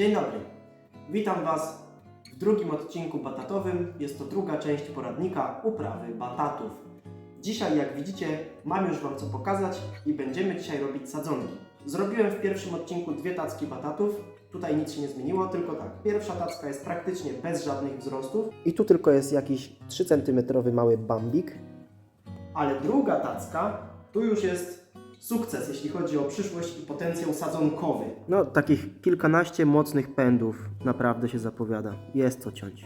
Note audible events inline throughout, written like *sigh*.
Dzień dobry. Witam Was w drugim odcinku batatowym. Jest to druga część poradnika uprawy batatów. Dzisiaj, jak widzicie, mam już Wam co pokazać i będziemy dzisiaj robić sadzonki. Zrobiłem w pierwszym odcinku dwie tacki batatów. Tutaj nic się nie zmieniło, tylko tak. Pierwsza tacka jest praktycznie bez żadnych wzrostów. I tu tylko jest jakiś 3 cm mały bambik. Ale druga tacka, tu już jest sukces, jeśli chodzi o przyszłość i potencjał sadzonkowy. No, takich kilkanaście mocnych pędów naprawdę się zapowiada. Jest co ciąć.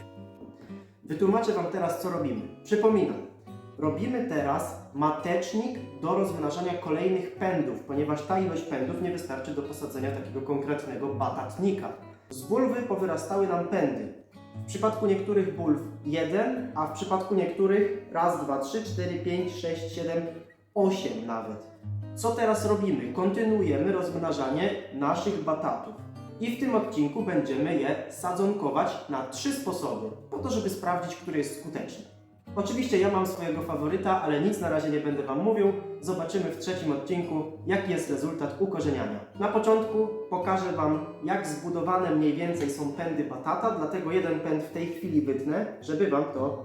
Wytłumaczę Wam teraz, co robimy. Przypominam, robimy teraz matecznik do rozmnażania kolejnych pędów, ponieważ ta ilość pędów nie wystarczy do posadzenia takiego konkretnego batatnika. Z bulwy powyrastały nam pędy. W przypadku niektórych bulw jeden, a w przypadku niektórych raz, dwa, trzy, cztery, pięć, sześć, siedem, osiem nawet. Co teraz robimy? Kontynuujemy rozmnażanie naszych batatów. I w tym odcinku będziemy je sadzonkować na trzy sposoby, po to, żeby sprawdzić, który jest skuteczny. Oczywiście ja mam swojego faworyta, ale nic na razie nie będę Wam mówił. Zobaczymy w trzecim odcinku, jaki jest rezultat ukorzeniania. Na początku pokażę Wam, jak zbudowane mniej więcej są pędy batata, dlatego jeden pęd w tej chwili wytnę, żeby Wam to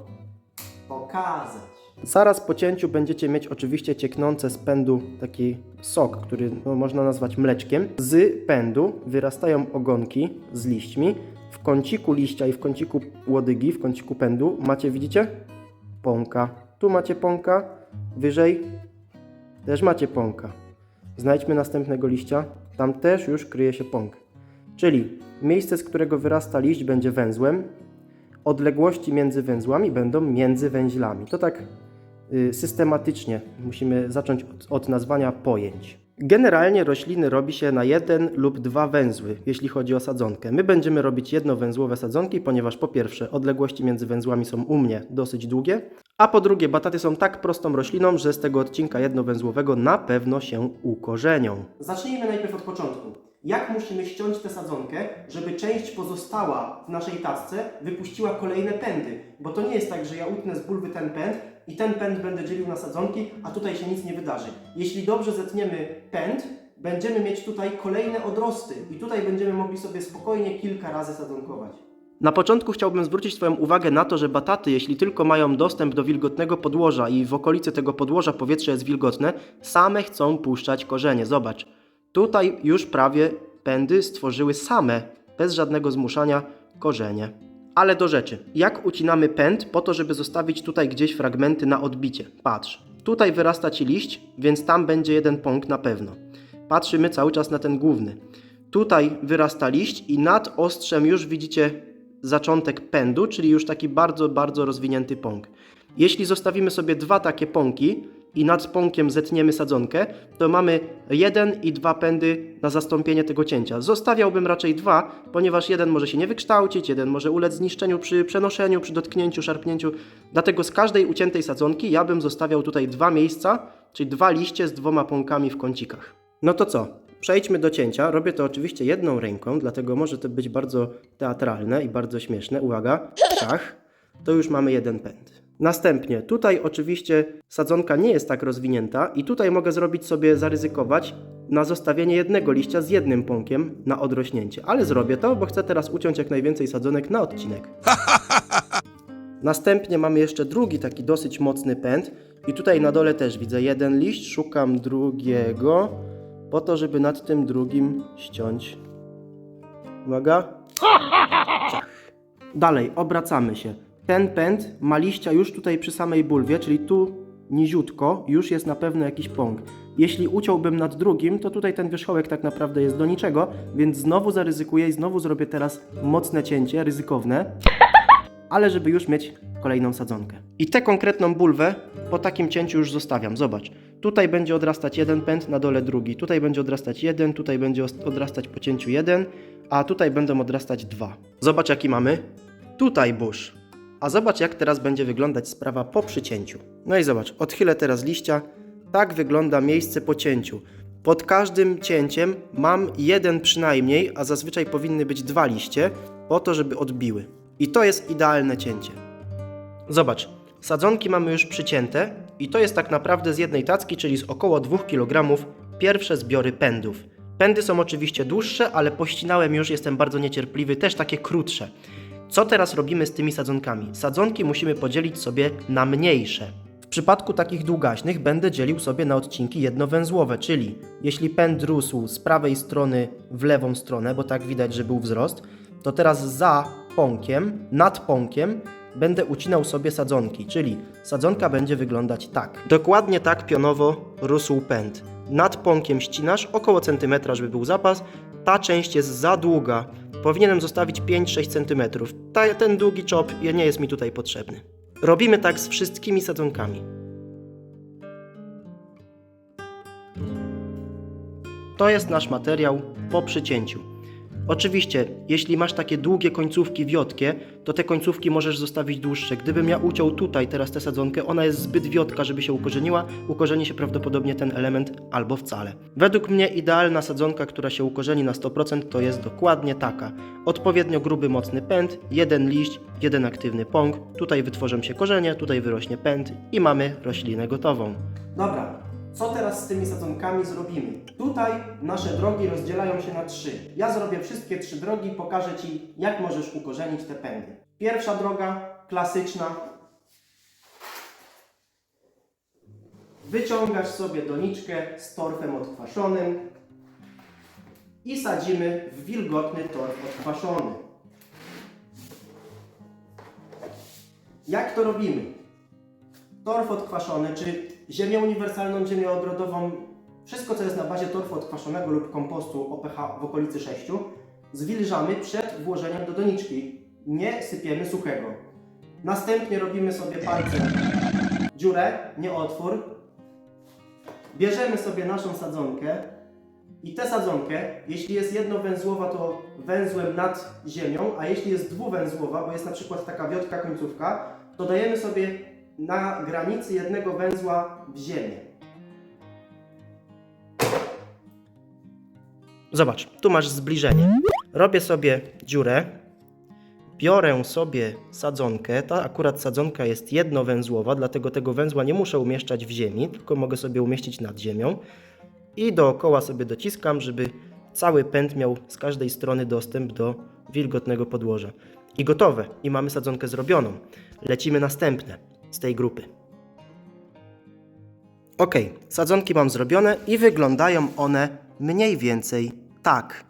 pokazać. Zaraz po cięciu będziecie mieć oczywiście cieknące z pędu taki sok, który no, można nazwać mleczkiem. Z pędu wyrastają ogonki z liśćmi. W kąciku liścia i w kąciku łodygi, w kąciku pędu macie, widzicie? Pąka. Tu macie pąka, wyżej też macie pąka. Znajdźmy następnego liścia, tam też już kryje się pąk. Czyli miejsce, z którego wyrasta liść będzie węzłem, odległości między węzłami będą między węźlami. To tak systematycznie musimy zacząć od, od nazwania pojęć. Generalnie rośliny robi się na jeden lub dwa węzły, jeśli chodzi o sadzonkę. My będziemy robić jednowęzłowe sadzonki, ponieważ po pierwsze odległości między węzłami są u mnie dosyć długie, a po drugie bataty są tak prostą rośliną, że z tego odcinka jednowęzłowego na pewno się ukorzenią. Zacznijmy najpierw od początku. Jak musimy ściąć tę sadzonkę, żeby część pozostała w naszej tacce wypuściła kolejne pędy? Bo to nie jest tak, że ja utnę z bulwy ten pęd i ten pęd będę dzielił na sadzonki, a tutaj się nic nie wydarzy. Jeśli dobrze zetniemy pęd, będziemy mieć tutaj kolejne odrosty i tutaj będziemy mogli sobie spokojnie kilka razy sadzonkować. Na początku chciałbym zwrócić Twoją uwagę na to, że bataty, jeśli tylko mają dostęp do wilgotnego podłoża i w okolicy tego podłoża powietrze jest wilgotne, same chcą puszczać korzenie. Zobacz, tutaj już prawie pędy stworzyły same, bez żadnego zmuszania, korzenie. Ale do rzeczy. Jak ucinamy pęd po to, żeby zostawić tutaj gdzieś fragmenty na odbicie? Patrz, tutaj wyrasta Ci liść, więc tam będzie jeden pąk na pewno. Patrzymy cały czas na ten główny. Tutaj wyrasta liść i nad ostrzem już widzicie zaczątek pędu, czyli już taki bardzo, bardzo rozwinięty pąk. Jeśli zostawimy sobie dwa takie pąki i nad pąkiem zetniemy sadzonkę, to mamy jeden i dwa pędy na zastąpienie tego cięcia. Zostawiałbym raczej dwa, ponieważ jeden może się nie wykształcić, jeden może ulec zniszczeniu przy przenoszeniu, przy dotknięciu, szarpnięciu. Dlatego z każdej uciętej sadzonki ja bym zostawiał tutaj dwa miejsca, czyli dwa liście z dwoma pąkami w kącikach. No to co? Przejdźmy do cięcia. Robię to oczywiście jedną ręką, dlatego może to być bardzo teatralne i bardzo śmieszne. Uwaga, ciach. To już mamy jeden pęd. Następnie, tutaj oczywiście sadzonka nie jest tak rozwinięta i tutaj mogę zrobić sobie, zaryzykować na zostawienie jednego liścia z jednym pąkiem na odrośnięcie. Ale zrobię to, bo chcę teraz uciąć jak najwięcej sadzonek na odcinek. *laughs* Następnie mamy jeszcze drugi taki dosyć mocny pęd i tutaj na dole też widzę jeden liść, szukam drugiego po to, żeby nad tym drugim ściąć. Uwaga. *laughs* Dalej, obracamy się. Ten pęd ma liścia już tutaj przy samej bulwie, czyli tu niziutko, już jest na pewno jakiś pąk. Jeśli uciąłbym nad drugim, to tutaj ten wierzchołek tak naprawdę jest do niczego, więc znowu zaryzykuję i znowu zrobię teraz mocne cięcie, ryzykowne, *laughs* ale żeby już mieć kolejną sadzonkę. I tę konkretną bulwę po takim cięciu już zostawiam. Zobacz, tutaj będzie odrastać jeden pęd, na dole drugi. Tutaj będzie odrastać jeden, tutaj będzie odrastać po cięciu jeden, a tutaj będą odrastać dwa. Zobacz jaki mamy. Tutaj burz. A zobacz jak teraz będzie wyglądać sprawa po przycięciu. No i zobacz, odchylę teraz liścia. Tak wygląda miejsce po cięciu. Pod każdym cięciem mam jeden przynajmniej, a zazwyczaj powinny być dwa liście, po to, żeby odbiły. I to jest idealne cięcie. Zobacz, sadzonki mamy już przycięte i to jest tak naprawdę z jednej tacki, czyli z około 2 kg, pierwsze zbiory pędów. Pędy są oczywiście dłuższe, ale pościnałem już, jestem bardzo niecierpliwy, też takie krótsze. Co teraz robimy z tymi sadzonkami? Sadzonki musimy podzielić sobie na mniejsze. W przypadku takich długaśnych będę dzielił sobie na odcinki jednowęzłowe, czyli jeśli pęd rósł z prawej strony w lewą stronę, bo tak widać, że był wzrost, to teraz za pąkiem, nad pąkiem będę ucinał sobie sadzonki, czyli sadzonka będzie wyglądać tak. Dokładnie tak pionowo rósł pęd. Nad pąkiem ścinasz około centymetra, żeby był zapas. Ta część jest za długa. Powinienem zostawić 5-6 cm. Ta, ten długi czop nie jest mi tutaj potrzebny. Robimy tak z wszystkimi sadzonkami. To jest nasz materiał po przycięciu. Oczywiście, jeśli masz takie długie końcówki wiotkie, to te końcówki możesz zostawić dłuższe. Gdybym ja uciął tutaj teraz tę sadzonkę, ona jest zbyt wiotka, żeby się ukorzeniła, ukorzeni się prawdopodobnie ten element albo wcale. Według mnie idealna sadzonka, która się ukorzeni na 100% to jest dokładnie taka. Odpowiednio gruby, mocny pęd, jeden liść, jeden aktywny pąk, tutaj wytworzą się korzenie, tutaj wyrośnie pęd i mamy roślinę gotową. Dobra, co teraz z tymi sadzonkami zrobimy? Tutaj nasze drogi rozdzielają się na trzy. Ja zrobię wszystkie trzy drogi, pokażę Ci, jak możesz ukorzenić te pędy. Pierwsza droga, klasyczna. Wyciągasz sobie doniczkę z torfem odkwaszonym i sadzimy w wilgotny torf odkwaszony. Jak to robimy? torf odkwaszony, czy ziemię uniwersalną, ziemię ogrodową, wszystko co jest na bazie torfu odkwaszonego lub kompostu o w okolicy 6, zwilżamy przed włożeniem do doniczki. Nie sypiemy suchego. Następnie robimy sobie palcem dziurę, nie otwór. Bierzemy sobie naszą sadzonkę i tę sadzonkę, jeśli jest jednowęzłowa, to węzłem nad ziemią, a jeśli jest dwuwęzłowa, bo jest na przykład taka wiotka końcówka, to dajemy sobie na granicy jednego węzła w ziemię. Zobacz, tu masz zbliżenie. Robię sobie dziurę, biorę sobie sadzonkę. Ta akurat sadzonka jest jednowęzłowa, dlatego tego węzła nie muszę umieszczać w ziemi, tylko mogę sobie umieścić nad ziemią. I dookoła sobie dociskam, żeby cały pęd miał z każdej strony dostęp do wilgotnego podłoża. I gotowe. I mamy sadzonkę zrobioną. Lecimy następne z tej grupy. Ok, sadzonki mam zrobione i wyglądają one mniej więcej tak.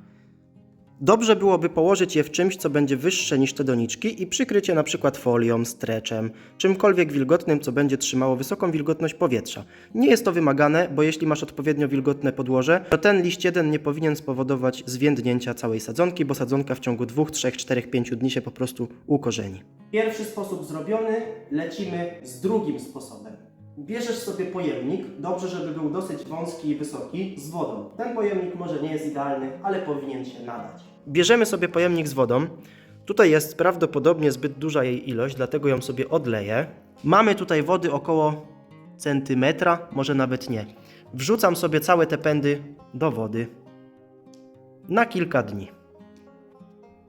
Dobrze byłoby położyć je w czymś, co będzie wyższe niż te doniczki i przykryć je na przykład folią, streczem, czymkolwiek wilgotnym, co będzie trzymało wysoką wilgotność powietrza. Nie jest to wymagane, bo jeśli masz odpowiednio wilgotne podłoże, to ten liść jeden nie powinien spowodować zwiędnięcia całej sadzonki, bo sadzonka w ciągu 2, 3, 4, 5 dni się po prostu ukorzeni. Pierwszy sposób zrobiony, lecimy z drugim sposobem. Bierzesz sobie pojemnik, dobrze, żeby był dosyć wąski i wysoki, z wodą. Ten pojemnik może nie jest idealny, ale powinien się nadać. Bierzemy sobie pojemnik z wodą. Tutaj jest prawdopodobnie zbyt duża jej ilość, dlatego ją sobie odleję. Mamy tutaj wody około centymetra, może nawet nie. Wrzucam sobie całe te pędy do wody na kilka dni.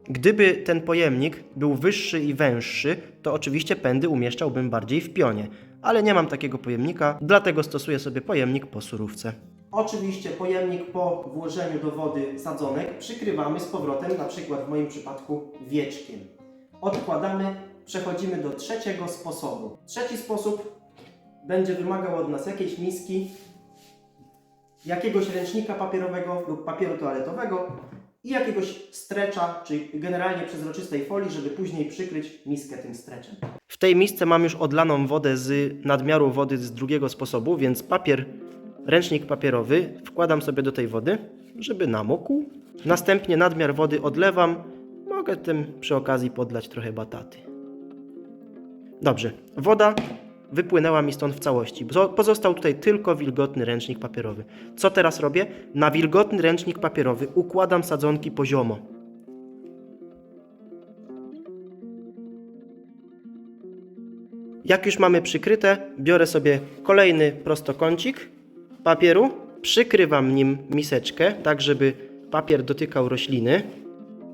Gdyby ten pojemnik był wyższy i węższy, to oczywiście pędy umieszczałbym bardziej w pionie, ale nie mam takiego pojemnika, dlatego stosuję sobie pojemnik po surówce. Oczywiście pojemnik po włożeniu do wody sadzonek przykrywamy z powrotem, na przykład w moim przypadku wieczkiem. Odkładamy, przechodzimy do trzeciego sposobu. Trzeci sposób będzie wymagał od nas jakiejś miski, jakiegoś ręcznika papierowego lub papieru toaletowego i jakiegoś strecza, czyli generalnie przezroczystej folii, żeby później przykryć miskę tym streczem. W tej misce mam już odlaną wodę z nadmiaru wody z drugiego sposobu, więc papier, ręcznik papierowy wkładam sobie do tej wody, żeby namokł. Następnie nadmiar wody odlewam. Mogę tym przy okazji podlać trochę bataty. Dobrze, woda wypłynęła mi stąd w całości. Zo- Pozostał tutaj tylko wilgotny ręcznik papierowy. Co teraz robię? Na wilgotny ręcznik papierowy układam sadzonki poziomo. Jak już mamy przykryte, biorę sobie kolejny prostokącik papieru, przykrywam nim miseczkę, tak żeby papier dotykał rośliny.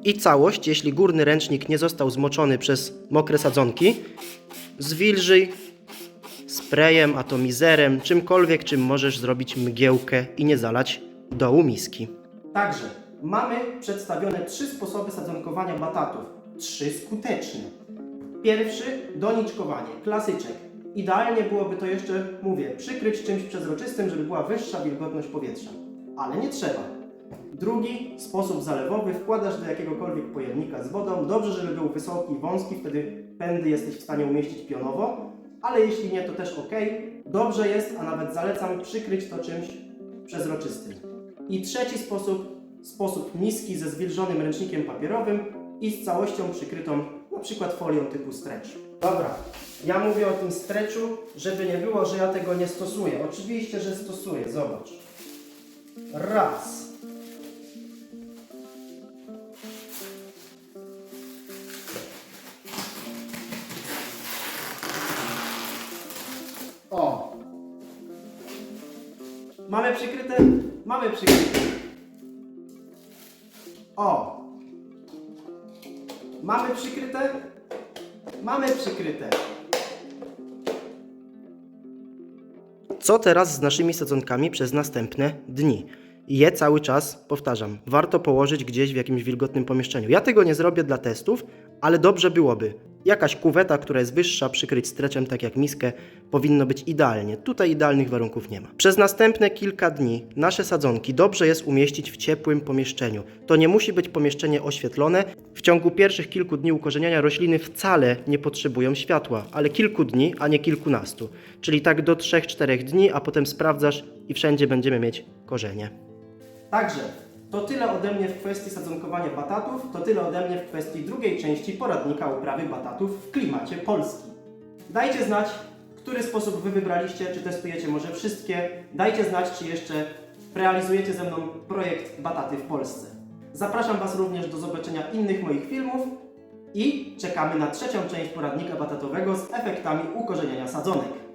I całość, jeśli górny ręcznik nie został zmoczony przez mokre sadzonki, zwilżyj sprayem, atomizerem, czymkolwiek, czym możesz zrobić mgiełkę i nie zalać dołu miski. Także mamy przedstawione trzy sposoby sadzonkowania batatów. Trzy skuteczne. Pierwszy doniczkowanie, klasyczek. Idealnie byłoby to jeszcze, mówię, przykryć czymś przezroczystym, żeby była wyższa wilgotność powietrza. Ale nie trzeba. Drugi sposób zalewowy, wkładasz do jakiegokolwiek pojemnika z wodą. Dobrze, żeby był wysoki wąski, wtedy pędy jesteś w stanie umieścić pionowo, ale jeśli nie, to też ok. Dobrze jest, a nawet zalecam przykryć to czymś przezroczystym. I trzeci sposób, sposób niski ze zwilżonym ręcznikiem papierowym i z całością przykrytą na przykład folią typu stretch. Dobra, ja mówię o tym stretchu, żeby nie było, że ja tego nie stosuję. Oczywiście, że stosuję, zobacz. Raz. O. Mamy przykryte? Mamy przykryte. O. Mamy przykryte? Mamy przykryte. Co teraz z naszymi sadzonkami przez następne dni? Je cały czas, powtarzam, warto położyć gdzieś w jakimś wilgotnym pomieszczeniu. Ja tego nie zrobię dla testów, ale dobrze byłoby. Jakaś kuweta, która jest wyższa, przykryć stretchem, tak jak miskę, powinno być idealnie. Tutaj idealnych warunków nie ma. Przez następne kilka dni nasze sadzonki dobrze jest umieścić w ciepłym pomieszczeniu. To nie musi być pomieszczenie oświetlone. W ciągu pierwszych kilku dni ukorzeniania rośliny wcale nie potrzebują światła, ale kilku dni, a nie kilkunastu. Czyli tak do 3-4 dni, a potem sprawdzasz i wszędzie będziemy mieć korzenie. Także to tyle ode mnie w kwestii sadzonkowania batatów, to tyle ode mnie w kwestii drugiej części poradnika uprawy batatów w klimacie polskim. Dajcie znać, który sposób Wy wybraliście, czy testujecie może wszystkie. Dajcie znać, czy jeszcze realizujecie ze mną projekt Bataty w Polsce. Zapraszam Was również do zobaczenia innych moich filmów i czekamy na trzecią część poradnika batatowego z efektami ukorzeniania sadzonek.